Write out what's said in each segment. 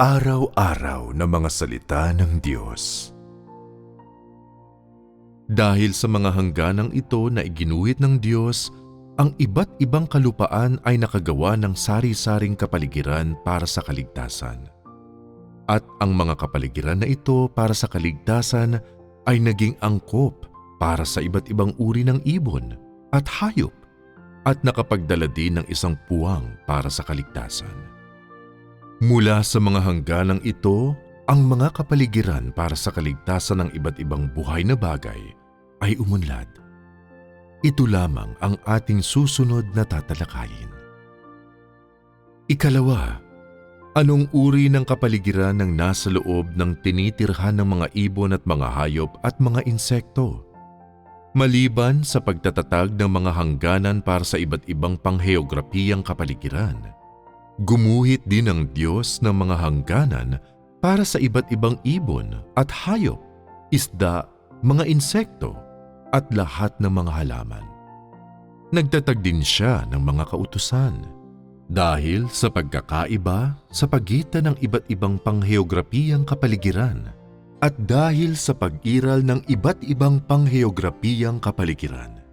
Pang-araw-araw na mga salita ng Diyos. Dahil sa mga hangganang ito na iginuhit ng Diyos, ang iba't ibang kalupaan ay nakagawa ng sari-saring kapaligiran para sa kaligtasan. At ang mga kapaligiran na ito para sa kaligtasan ay naging angkop para sa iba't ibang uri ng ibon at hayop at nakapagdala din ng isang puwang para sa kaligtasan. Mula sa mga hangganang ito, ang mga kapaligiran para sa kaligtasan ng iba't ibang buhay na bagay ay umunlad. Ito lamang ang ating susunod na tatalakayin. Ikalawa, anong uri ng kapaligiran ng nasa loob ng tinitirhan ng mga ibon at mga hayop at mga insekto? Maliban sa pagtatatag ng mga hangganan para sa iba't ibang pangheograpiyang kapaligiran, Gumuhit din ng Diyos ng mga hangganan para sa iba't ibang ibon at hayop, isda, mga insekto, at lahat ng mga halaman. Nagtatag din siya ng mga kautusan dahil sa pagkakaiba sa pagitan ng iba't ibang pangheograpiyang kapaligiran at dahil sa pag-iral ng iba't ibang pangheograpiyang kapaligiran.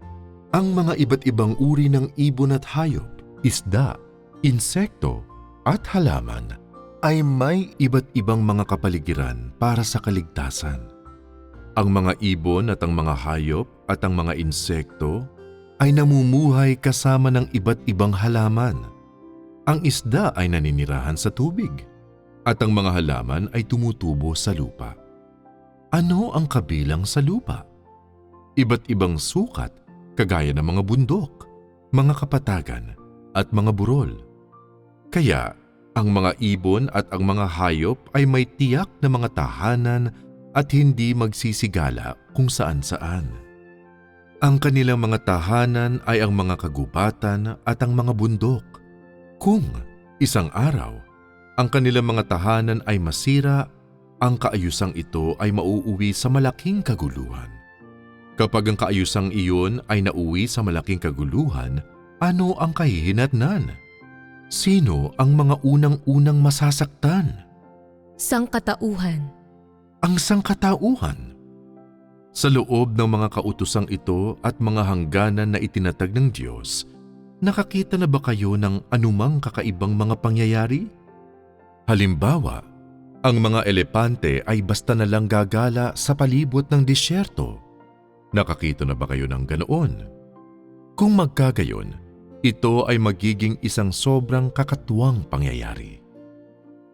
Ang mga iba't ibang uri ng ibon at hayop, isda, insekto at halaman ay may iba't ibang mga kapaligiran para sa kaligtasan. Ang mga ibon at ang mga hayop at ang mga insekto ay namumuhay kasama ng iba't ibang halaman. Ang isda ay naninirahan sa tubig at ang mga halaman ay tumutubo sa lupa. Ano ang kabilang sa lupa? Iba't ibang sukat kagaya ng mga bundok, mga kapatagan at mga burol. Kaya ang mga ibon at ang mga hayop ay may tiyak na mga tahanan at hindi magsisigala kung saan-saan. Ang kanilang mga tahanan ay ang mga kagubatan at ang mga bundok. Kung isang araw, ang kanilang mga tahanan ay masira, ang kaayusang ito ay mauuwi sa malaking kaguluhan. Kapag ang kaayusang iyon ay nauwi sa malaking kaguluhan, ano ang kahihinatnan? Sino ang mga unang-unang masasaktan? Sangkatauhan. Ang sangkatauhan. Sa loob ng mga kautusang ito at mga hangganan na itinatag ng Diyos, nakakita na ba kayo ng anumang kakaibang mga pangyayari? Halimbawa, ang mga elepante ay basta na lang gagala sa palibot ng disyerto. Nakakita na ba kayo ng ganoon? Kung magkagayon, ito ay magiging isang sobrang kakatuwang pangyayari.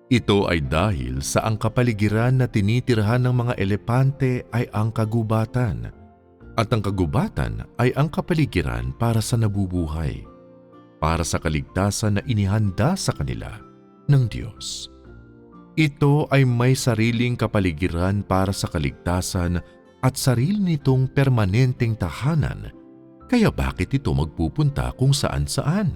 Ito ay dahil sa ang kapaligiran na tinitirhan ng mga elepante ay ang kagubatan at ang kagubatan ay ang kapaligiran para sa nabubuhay, para sa kaligtasan na inihanda sa kanila ng Diyos. Ito ay may sariling kapaligiran para sa kaligtasan at sarili nitong permanenteng tahanan kaya bakit ito magpupunta kung saan-saan?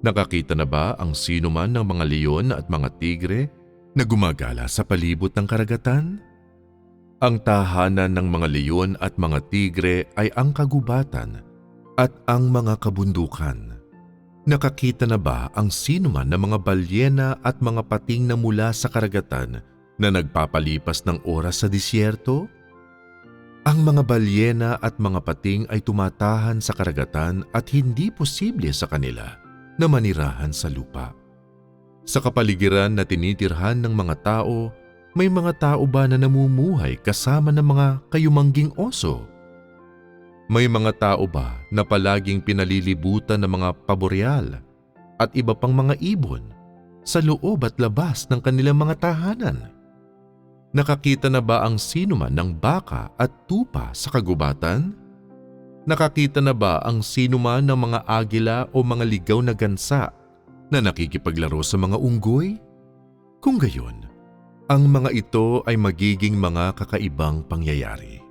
Nakakita na ba ang sino man ng mga leon at mga tigre na gumagala sa palibot ng karagatan? Ang tahanan ng mga leon at mga tigre ay ang kagubatan at ang mga kabundukan. Nakakita na ba ang sino man ng mga balyena at mga pating na mula sa karagatan na nagpapalipas ng oras sa disyerto? Ang mga balyena at mga pating ay tumatahan sa karagatan at hindi posible sa kanila na manirahan sa lupa. Sa kapaligiran na tinitirhan ng mga tao, may mga tao ba na namumuhay kasama ng mga kayumangging oso? May mga tao ba na palaging pinalilibutan ng mga paboreal at iba pang mga ibon sa loob at labas ng kanilang mga tahanan? Nakakita na ba ang sino man ng baka at tupa sa kagubatan? Nakakita na ba ang sino man ng mga agila o mga ligaw na gansa na nakikipaglaro sa mga unggoy? Kung gayon, ang mga ito ay magiging mga kakaibang pangyayari.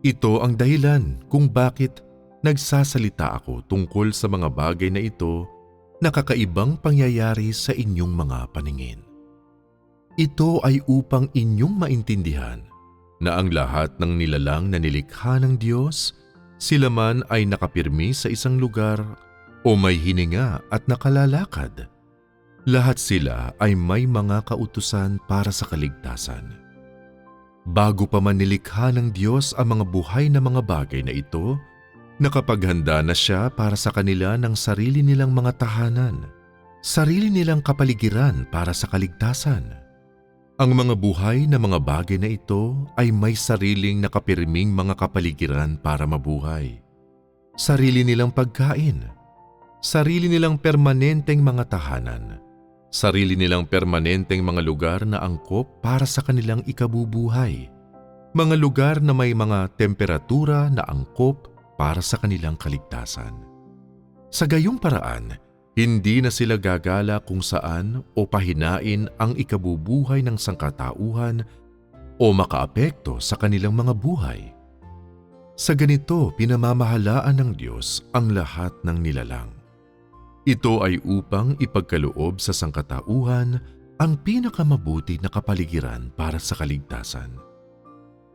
Ito ang dahilan kung bakit nagsasalita ako tungkol sa mga bagay na ito na kakaibang pangyayari sa inyong mga paningin. Ito ay upang inyong maintindihan na ang lahat ng nilalang na nilikha ng Diyos, sila man ay nakapirmi sa isang lugar o may hininga at nakalalakad. Lahat sila ay may mga kautusan para sa kaligtasan. Bago pa man nilikha ng Diyos ang mga buhay na mga bagay na ito, nakapaghanda na siya para sa kanila ng sarili nilang mga tahanan, sarili nilang kapaligiran para sa kaligtasan. Ang mga buhay na mga bagay na ito ay may sariling nakapirming mga kapaligiran para mabuhay. Sarili nilang pagkain, sarili nilang permanenteng mga tahanan, sarili nilang permanenteng mga lugar na angkop para sa kanilang ikabubuhay, mga lugar na may mga temperatura na angkop para sa kanilang kaligtasan. Sa gayong paraan, hindi na sila gagala kung saan o pahinain ang ikabubuhay ng sangkatauhan o makaapekto sa kanilang mga buhay. Sa ganito, pinamamahalaan ng Diyos ang lahat ng nilalang. Ito ay upang ipagkaloob sa sangkatauhan ang pinakamabuti na kapaligiran para sa kaligtasan.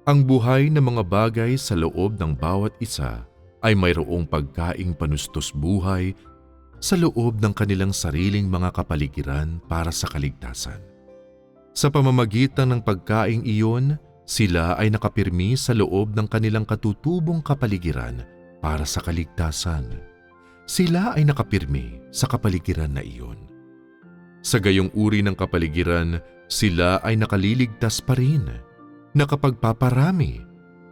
Ang buhay ng mga bagay sa loob ng bawat isa ay mayroong pagkaing panustos buhay sa loob ng kanilang sariling mga kapaligiran para sa kaligtasan. Sa pamamagitan ng pagkaing iyon, sila ay nakapirmi sa loob ng kanilang katutubong kapaligiran para sa kaligtasan. Sila ay nakapirmi sa kapaligiran na iyon. Sa gayong uri ng kapaligiran, sila ay nakaliligtas pa rin, nakapagpaparami,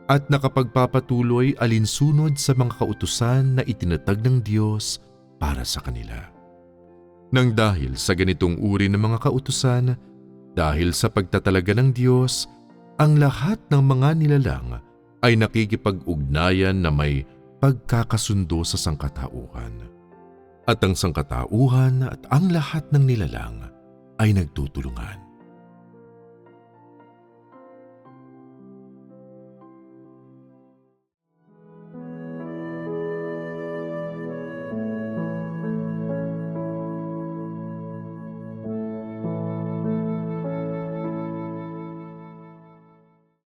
at nakapagpapatuloy alinsunod sa mga kautusan na itinatag ng Diyos para sa kanila. Nang dahil sa ganitong uri ng mga kautusan, dahil sa pagtatalaga ng Diyos, ang lahat ng mga nilalang ay nakikipag-ugnayan na may pagkakasundo sa sangkatauhan. At ang sangkatauhan at ang lahat ng nilalang ay nagtutulungan.